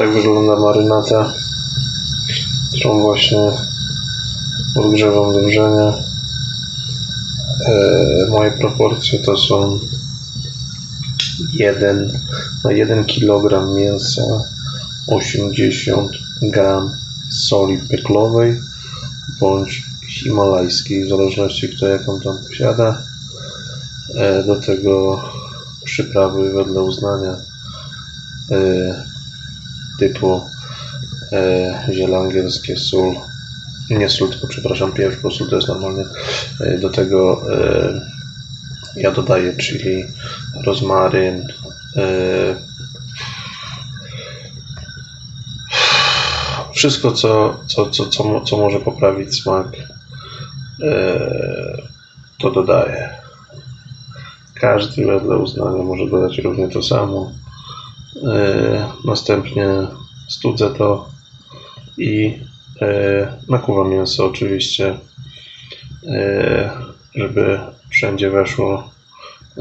Tak wygląda marynata, którą właśnie odgrzewam do wrzenia. E, moje proporcje to są 1 na 1 kg mięsa 80 gram soli peklowej bądź himalajskiej, w zależności kto jaką tam posiada. E, Do tego przyprawy wedle uznania e, typu e, ziele angielskie, sól, nie sól, tylko przepraszam, pieprz, bo sól to jest normalnie. E, Do tego e, ja dodaję chili, rozmaryn, e, wszystko, co, co, co, co, co może poprawić smak, e, to dodaję. Każdy wedle uznania może dodać równie to samo. E, Następnie studzę to i e, nakuwam mięso oczywiście, e, żeby wszędzie weszło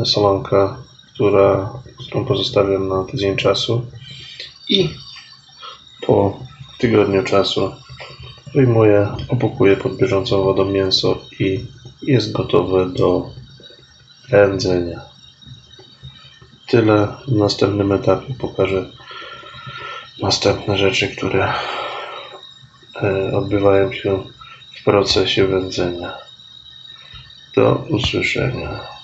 solonka, która, którą pozostawiam na tydzień czasu i po tygodniu czasu wyjmuję, opukuję pod bieżącą wodą mięso i jest gotowe do pędzenia. Tyle w następnym etapie pokażę następne rzeczy, które e, odbywają się w procesie wędzenia. Do usłyszenia.